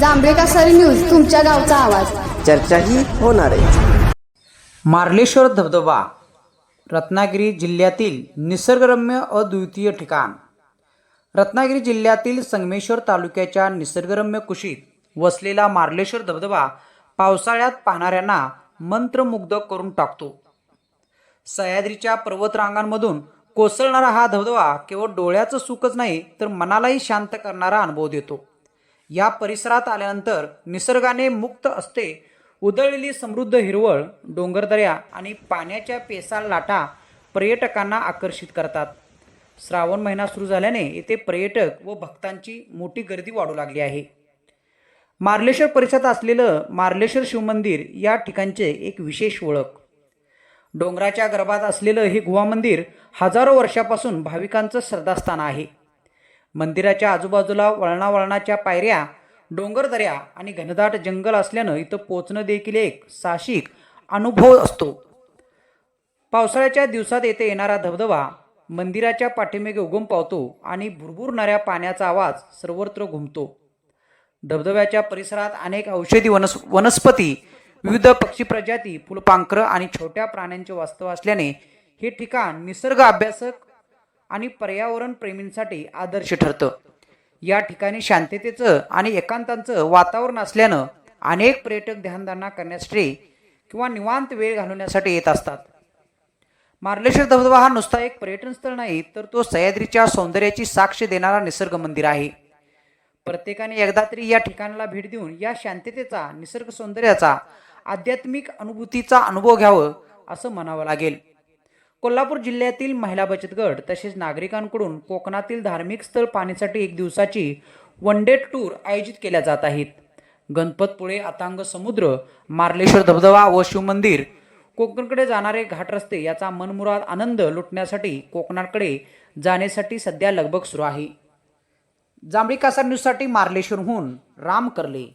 जांभळे कासारी news तुमच्या गावचा आवाज. चर्चाही होणार आहे. मार्लेश्वर धबधबा रत्नागिरी जिल्ह्यातील निसर्गरम्य अद्वितीय ठिकाण. रत्नागिरी जिल्ह्यातील संगमेश्वर तालुक्याच्या निसर्गरम्य कुशीत वसलेला मार्लेश्वर धबधबा पावसाळ्यात पाहणाऱ्यांना मंत्रमुग्ध करून टाकतो. सह्याद्रीच्या पर्वतरांगांमधून कोसळणारा हा धबधबा केवळ डोळ्याचं सुखच नाही तर मनालाही शांत करणारा अनुभव देतो. या परिसरात आल्यानंतर निसर्गाने मुक्त असते. उधळलेली समृद्ध हिरवळ डोंगरदऱ्या आणि पाण्याच्या पेसाळ लाटा पर्यटकांना आकर्षित करतात. श्रावण महिना सुरू झाल्याने येथे पर्यटक व भक्तांची मोठी गर्दी वाढू लागली आहे. मार्लेश्वर परिसरात असलेलं मार्लेश्वर शिवमंदिर या ठिकाणचे एक विशेष ओळख. डोंगराच्या गर्भात असलेलं हे गुहा मंदिर हजारो वर्षापासून भाविकांचं श्रद्धास्थान आहे. मंदिराच्या आजूबाजूला वळणावळणाच्या पायऱ्या डोंगरदऱ्या आणि घनदाट जंगल असल्यानं इथं पोचणं देखील एक साहसिक अनुभव असतो. पावसाळ्याच्या दिवसात येथे येणारा धबधबा मंदिराच्या पाठीमागे उगम पावतो आणि भुरभुरणाऱ्या पाण्याचा आवाज सर्वत्र घुमतो. धबधब्याच्या परिसरात अनेक औषधी वनस वनस्पती विविध पक्षी प्रजाती फुलपांखरं आणि छोट्या प्राण्यांचे वास्तव असल्याने हे ठिकाण निसर्ग अभ्यासक आणि पर्यावरण प्रेमींसाठी आदर्श ठरतं. या ठिकाणी शांततेचं आणि एकांतांचं वातावरण असल्यानं अनेक पर्यटक ध्यानधारणा करण्यासाठी किंवा निवांत वेळ घालवण्यासाठी येत असतात. मार्लेश्वर धबधबा हा नुसता एक पर्यटन स्थळ नाही तर तो सह्याद्रीच्या सौंदर्याची साक्ष देणारा निसर्ग मंदिर आहे. प्रत्येकाने एकदा तरी या ठिकाणाला भेट देऊन या शांततेचा निसर्ग सौंदर्याचा आध्यात्मिक अनुभूतीचा अनुभव घ्यावं असं म्हणावं लागेल. कोल्हापूर जिल्ह्यातील महिला बचत गट तसेच नागरिकांकडून कोकणातील धार्मिक स्थळ पाहण्यासाठी एक दिवसाची वन डे टूर आयोजित केल्या जात आहेत. गणपतपुळे अतांग समुद्र मार्लेश्वर धबधबा व शिवमंदिर कोकणकडे जाणारे घाट रस्ते याचा मनमुराद आनंद लुटण्यासाठी कोकणाकडे जाण्यासाठी सध्या लगबग सुरू आहे. जांभळी कासार न्यूजसाठी मार्लेश्वरहून राम करले.